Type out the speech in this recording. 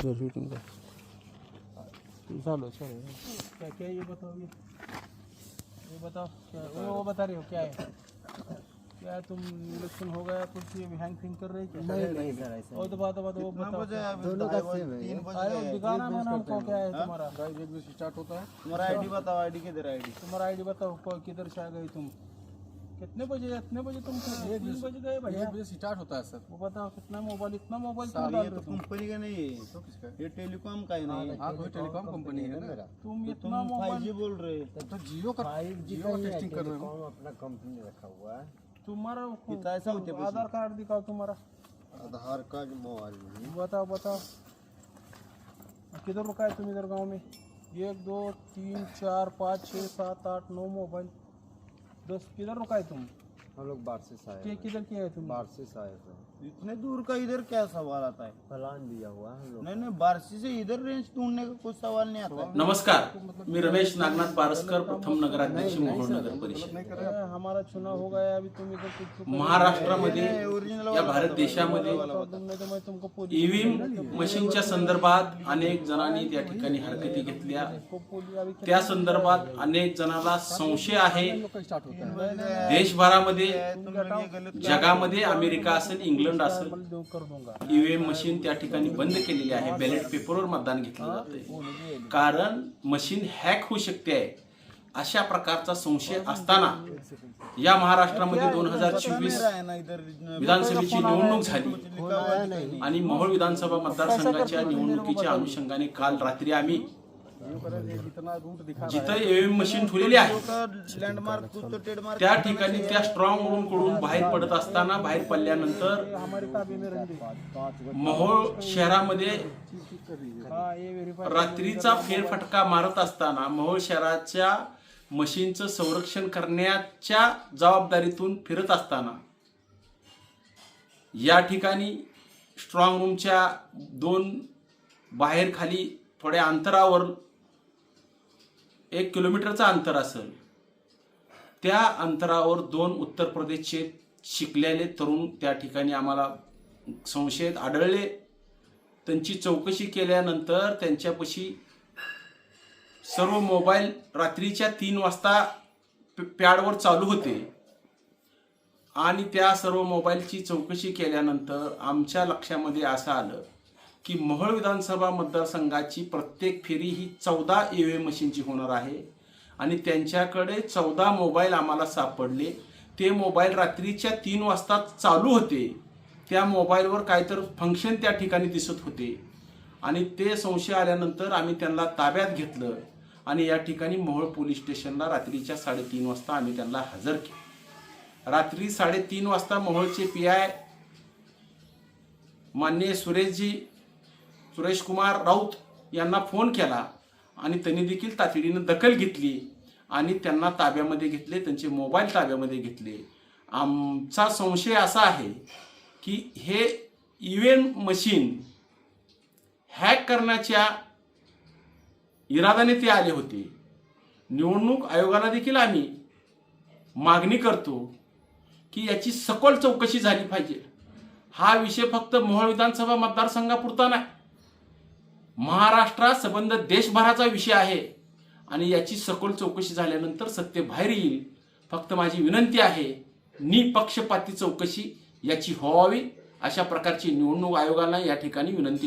इधर शूटिंग का चलो चलो क्या क्या ये बताओ ये। ये बताओ क्या वो, वो बता रहे हो क्या है? क्या तुम इलेक्शन हो गया कुछ ये हैंग फिंग कर रहे क्या? नहीं नहीं सर ऐसा और तो बात बात वो बताओ दोनों का सेम है अरे दिखाना ना हमको क्या है तुम्हारा? स्टार्ट होता है। तुम्हारा आईडी बताओ आईडी किधर आईडी तुम्हारा आईडी बताओ किधर से आ गई तुम? कितने बजे इतने बजे तुम तीन बजे गए भैया। बजे स्टार्ट होता है सर। वो बताओ कितना मोबाइल इतना मोबाइल क्यों डाल रहे तो कंपनी का नहीं है तो किसका? ये टेलीकॉम का ही नहीं। है हाँ कोई टेलीकॉम कंपनी है ना तुम तुम इतना मोबाइल जी बोल रहे तो जियो का फाइव जियो का का ही है टेस्टिंग कर रहे हो। अपना कंपनी रखा हुआ है। तुम्हारा कितना ऐसा होते? आधार कार्ड दिखाओ तुम्हारा। आधार कार्ड मोबाइल बताओ बताओ। किधर रुका है तुम इधर गाँव में? एक दो तीन चार पाँच छः सात आठ नौ मोबाइल दस किधर रुका है तुम. हम लोग बारसे से आए के हैं। किधर किया है तुम? बारसे से आए थे। इतने दूर का इधर क्या सवाल आता है? प्लान दिया हुआ है हम लोग नहीं नहीं बारसी से इधर रेंज ढूंढने का कुछ सवाल नहीं आता है। नमस्कार मी रमेश नागनाथ बारसकर प्रथम नगराध्यक्ष मोहोळ नगर परिषद। अरे, हमारा चुनाव हो गया अभी तुम इधर कुछ चुप महाराष्ट्रामध्ये ओरिजिनल या भारत देशामध्ये नहीं तो मैं तुमको पुलिस ईव्हीएम मशीनच्या संदर्भात अनेक जणांनी त्या ठिकाणी हरकती घेतल्या. को पुलिस अभी त्या संदर्भात अनेक जणांना संशय आहे. स्टार्ट होता है देशभरामध्ये जगामध्ये अमेरिका असेल इंग्लंड असेल ईव्हीएम मशीन त्या ठिकाणी बंद केलेली आहे. बॅलेट पेपरवर मतदान घेतलं जाते कारण मशीन हॅक होऊ शकते आहे. अशा प्रकारचा संशय असताना या महाराष्ट्रामध्ये दोन हजार चोवीस विधानसभेची निवडणूक झाली आणि मोहोळ विधानसभा मतदारसंघाच्या निवडणुकीच्या अनुषंगाने काल रात्री आम्ही जिथं ईव्हीएम मशीन ठेवलेली आहे ट्रेडमार्क त्या ठिकाणी त्या स्ट्रॉंग रूमकडून बाहेर पडत असताना बाहेर पडल्यानंतर मोहोळ शहरामध्ये रात्रीचा फेरफटका मारत असताना मोहोळ शहराच्या मशीनचं संरक्षण करण्याच्या जबाबदारीतून फिरत असताना या ठिकाणी स्ट्रॉंग रूमच्या दोन बाहेर खाली थोड्या अंतरावर एक किलोमीटरचं अंतर असेल. त्या अंतरावर दोन उत्तर प्रदेशचे शिकलेले तरुण त्या ठिकाणी आम्हाला संशयित आढळले. त्यांची चौकशी केल्यानंतर त्यांच्यापाशी सर्व मोबाईल रात्रीच्या तीन वाजता पॅडवर चालू होते. आणि त्या सर्व मोबाईलची चौकशी केल्यानंतर आमच्या लक्षामध्ये असं आलं की मोहोळ विधानसभा मतदारसंघाची प्रत्येक फेरी ही चौदा ए व्ही एम मशीनची होणार आहे. आणि त्यांच्याकडे चौदा मोबाईल आम्हाला सापडले. ते मोबाईल रात्रीच्या तीन वाजता चालू होते. त्या मोबाईलवर काहीतरी फंक्शन त्या ठिकाणी दिसत होते. आणि ते संशय आल्यानंतर आम्ही त्यांना ताब्यात घेतलं. आणि या ठिकाणी मोहोळ पोलीस स्टेशनला रात्रीच्या साडेतीन वाजता आम्ही त्यांना हजर केलं. रात्री साडेतीन वाजता मोहोळचे पी आय माननीय सुरेशजी सुरेश कुमार राऊत यांना फोन केला आणि त्यांनी देखील तातडीनं दखल घेतली आणि त्यांना ताब्यामध्ये घेतले त्यांचे मोबाईल ताब्यामध्ये घेतले. आमचा संशय असा आहे की हे इव्हेंट मशीन हॅक करण्याच्या इरादाने ते आले होते. निवडणूक आयोगाला देखील आम्ही मागणी करतो की याची सखोल चौकशी झाली पाहिजे. हा विषय फक्त मोहोळ विधानसभा मतदारसंघापुरता नाही. महाराष्ट्रासंबंध देशभराचा विषय आहे. आणि याची सखोल चौकशी झाल्यानंतर सत्य बाहेर येईल. फक्त माझी विनंती आहे निपक्षपाती चौकशी याची व्हावी. अशा प्रकारची निवडणूक आयोगाला या ठिकाणी विनंती